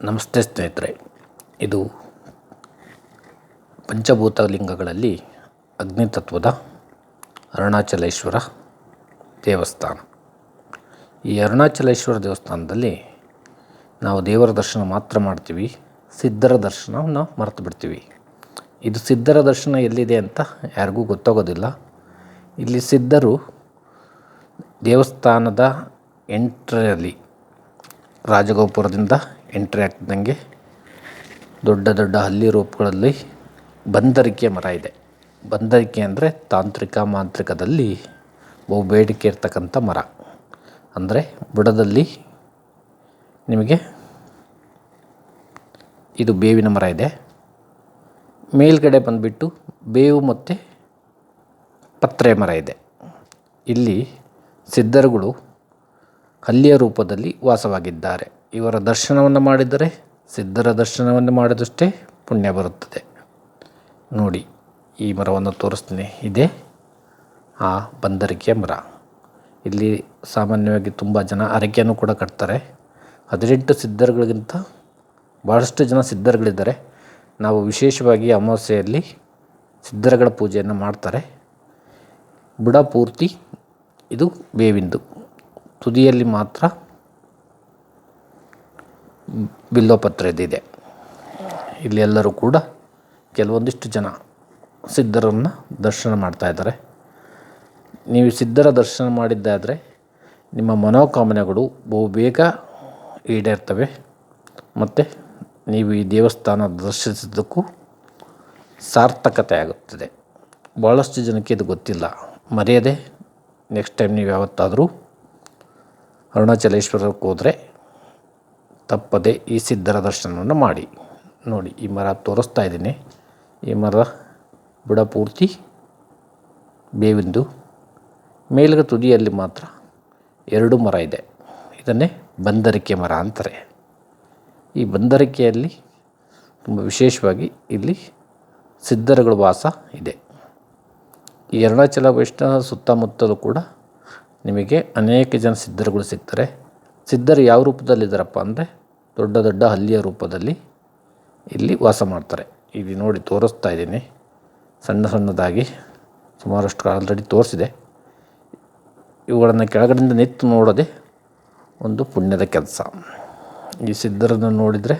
ನಮಸ್ತೆ ಸ್ನೇಹಿತರೆ. ಇದು ಪಂಚಭೂತ ಲಿಂಗಗಳಲ್ಲಿ ಅಗ್ನಿತತ್ವದ ಅರುಣಾಚಲೇಶ್ವರ ದೇವಸ್ಥಾನ. ಈ ಅರುಣಾಚಲೇಶ್ವರ ದೇವಸ್ಥಾನದಲ್ಲಿ ನಾವು ದೇವರ ದರ್ಶನ ಮಾತ್ರ ಮಾಡ್ತೀವಿ, ಸಿದ್ಧರ ದರ್ಶನವನ್ನು ಮರೆತು ಬಿಡ್ತೀವಿ. ಇದು ಸಿದ್ಧರ ದರ್ಶನ ಎಲ್ಲಿದೆ ಅಂತ ಯಾರಿಗೂ ಗೊತ್ತಾಗೋದಿಲ್ಲ. ಇಲ್ಲಿ ಸಿದ್ಧರು ದೇವಸ್ಥಾನದ ಎಂಟ್ರಲ್ಲಿ ರಾಜಗೋಪುರದಿಂದ ಎಂಟ್ರಿ ಆಗ್ತಿದ್ದಂಗೆ ದೊಡ್ಡ ದೊಡ್ಡ ಹಲ್ಲಿ ರೂಪಗಳಲ್ಲಿ ಬಂದರಿಕೆ ಮರ ಇದೆ. ಬಂದರಿಕೆ ಅಂದರೆ ತಾಂತ್ರಿಕ ಮಾಂತ್ರಿಕದಲ್ಲಿ ಬಹು ಬೇಡಿಕೆ ಇರ್ತಕ್ಕಂಥ ಮರ. ಅಂದರೆ ಬುಡದಲ್ಲಿ ನಿಮಗೆ ಇದು ಬೇವಿನ ಮರ ಇದೆ. ಮೇಲ್ಗಡೆ ಬಂದುಬಿಟ್ಟು ಬೇವು ಮತ್ತು ಪತ್ರೆ ಮರ ಇದೆ. ಇಲ್ಲಿ ಸಿದ್ಧರುಗಳು ಹಲ್ಲಿಯ ರೂಪದಲ್ಲಿ ವಾಸವಾಗಿದ್ದಾರೆ. ಇವರ ದರ್ಶನವನ್ನು ಮಾಡಿದರೆ ಸಿದ್ಧರ ದರ್ಶನವನ್ನು ಮಾಡಿದಷ್ಟೇ ಪುಣ್ಯ ಬರುತ್ತದೆ. ನೋಡಿ, ಈ ಮರವನ್ನು ತೋರಿಸ್ತೀನಿ. ಇದೆ ಆ ಬಂದರಿಕೆಯ ಮರ. ಇಲ್ಲಿ ಸಾಮಾನ್ಯವಾಗಿ ತುಂಬ ಜನ ಹರಕೆಯನ್ನು ಕೂಡ ಕಟ್ತಾರೆ. ಹದಿನೆಂಟು ಸಿದ್ಧರುಗಳಿಗಿಂತ ಭಾಳಷ್ಟು ಜನ ಸಿದ್ಧರುಗಳಿದ್ದಾರೆ. ನಾವು ವಿಶೇಷವಾಗಿ ಅಮಾವಾಸ್ಯೆಯಲ್ಲಿ ಸಿದ್ಧರುಗಳ ಪೂಜೆಯನ್ನು ಮಾಡ್ತಾರೆ. ಬುಡ ಪೂರ್ತಿ ಇದು ಬೇವಿಂದು. ತುದಿಯಲ್ಲಿ ಮಾತ್ರ ಬಿಲ್ಲೋಪತ್ರೆದಿದೆ ಇಲ್ಲಿ ಎಲ್ಲರೂ ಕೂಡ ಕೆಲವೊಂದಿಷ್ಟು ಜನ ಸಿದ್ಧರನ್ನು ದರ್ಶನ ಮಾಡ್ತಾ ಇದ್ದಾರೆ. ನೀವು ಸಿದ್ಧರ ದರ್ಶನ ಮಾಡಿದ್ದಾದರೆ ನಿಮ್ಮ ಮನೋಕಾಮನೆಗಳು ಬಹು ಬೇಗ ಈಡೇರ್ತವೆ. ಮತ್ತು ನೀವು ಈ ದೇವಸ್ಥಾನ ದರ್ಶಿಸಿದ್ದಕ್ಕೂ ಸಾರ್ಥಕತೆ ಆಗುತ್ತದೆ. ಭಾಳಷ್ಟು ಜನಕ್ಕೆ ಇದು ಗೊತ್ತಿಲ್ಲ. ಮರೆಯದೆ ನೆಕ್ಸ್ಟ್ ಟೈಮ್ ನೀವು ಯಾವತ್ತಾದರೂ ಅರುಣಾಚಲೇಶ್ವರಕ್ಕೆ ಹೋದರೆ ತಪ್ಪದೆ ಈ ಸಿದ್ಧರ ದರ್ಶನವನ್ನು ಮಾಡಿ. ನೋಡಿ, ಈ ಮರ ತೋರಿಸ್ತಾ ಇದ್ದೀನಿ. ಈ ಮರ ಬುಡ ಪೂರ್ತಿ ಬೇವಿಂದು. ಮೇಲ್ಗ ತುದಿಯಲ್ಲಿ ಮಾತ್ರ ಎರಡು ಮರ ಇದೆ. ಇದನ್ನೇ ಬಂದರಿಕೆ ಮರ ಅಂತಾರೆ. ಈ ಬಂದರಿಕೆಯಲ್ಲಿ ತುಂಬ ವಿಶೇಷವಾಗಿ ಇಲ್ಲಿ ಸಿದ್ಧರುಗಳ ವಾಸ ಇದೆ. ಈ ಅರುಣಾಚಲ ವೈಷ್ಣವ ಸುತ್ತಮುತ್ತಲೂ ಕೂಡ ನಿಮಗೆ ಅನೇಕ ಜನ ಸಿದ್ಧರುಗಳು ಸಿಗ್ತಾರೆ. ಸಿದ್ಧರು ಯಾವ ರೂಪದಲ್ಲಿದ್ದಾರಪ್ಪ ಅಂದರೆ ದೊಡ್ಡ ದೊಡ್ಡ ಹಲ್ಲಿಯ ರೂಪದಲ್ಲಿ ಇಲ್ಲಿ ವಾಸ ಮಾಡ್ತಾರೆ. ಇಲ್ಲಿ ನೋಡಿ ತೋರಿಸ್ತಾ ಇದ್ದೀನಿ. ಸಣ್ಣ ಸಣ್ಣದಾಗಿ ಸುಮಾರಷ್ಟು ಆಲ್ರೆಡಿ ತೋರಿಸಿದೆ. ಇವುಗಳನ್ನು ಕೆಳಗಡೆಯಿಂದ ನಿಂತು ನೋಡದೆ ಒಂದು ಪುಣ್ಯದ ಕೆಲಸ. ಈ ಸಿದ್ಧರನ್ನು ನೋಡಿದರೆ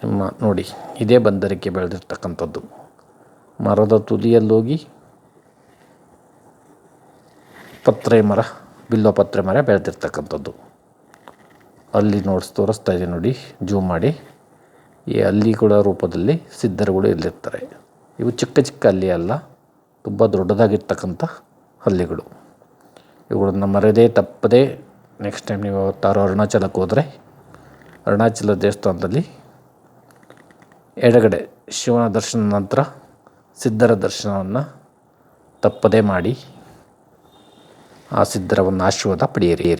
ನಿಮ್ಮ ನೋಡಿ, ಇದೇ ಬಂದರಿಕೆ ಬೆಳೆದಿರ್ತಕ್ಕಂಥದ್ದು. ಮರದ ತುದಿಯಲ್ಲೋಗಿ ಪತ್ರೆ ಮರ, ಬಿಲ್ಲೋ ಪತ್ರೆ ಮರ ಬೆಳೆದಿರ್ತಕ್ಕಂಥದ್ದು. ಅಲ್ಲಿ ನೋಡ್ಸ್ ತೋರಿಸ್ತಾ ಇದೆ ನೋಡಿ ಜೂಮ್ ಮಾಡಿ. ಈ ಹಲ್ಲಿಗಳ ರೂಪದಲ್ಲಿ ಸಿದ್ಧರುಗಳು ಇಲ್ಲಿರ್ತಾರೆ. ಇವು ಚಿಕ್ಕ ಚಿಕ್ಕ ಅಲ್ಲಿ ಅಲ್ಲ, ತುಂಬ ದೊಡ್ಡದಾಗಿರ್ತಕ್ಕಂಥ ಹಲ್ಲಿಗಳು. ಇವುಗಳನ್ನು ಮರೆಯದೇ ತಪ್ಪದೇ ನೆಕ್ಸ್ಟ್ ಟೈಮ್ ನೀವು ಯಾವತ್ತಾರು ಅರುಣಾಚಲಕ್ಕೆ ಹೋದರೆ, ಅರುಣಾಚಲ ದೇವಸ್ಥಾನದಲ್ಲಿ ಎಡಗಡೆ ಶಿವನ ದರ್ಶನ ನಂತರ ಸಿದ್ಧರ ದರ್ಶನವನ್ನು ತಪ್ಪದೇ ಮಾಡಿ ಆ ಸಿದ್ಧರವನ್ನು ಆಶೀರ್ವಾದ ಪಡೆಯಿರಿ.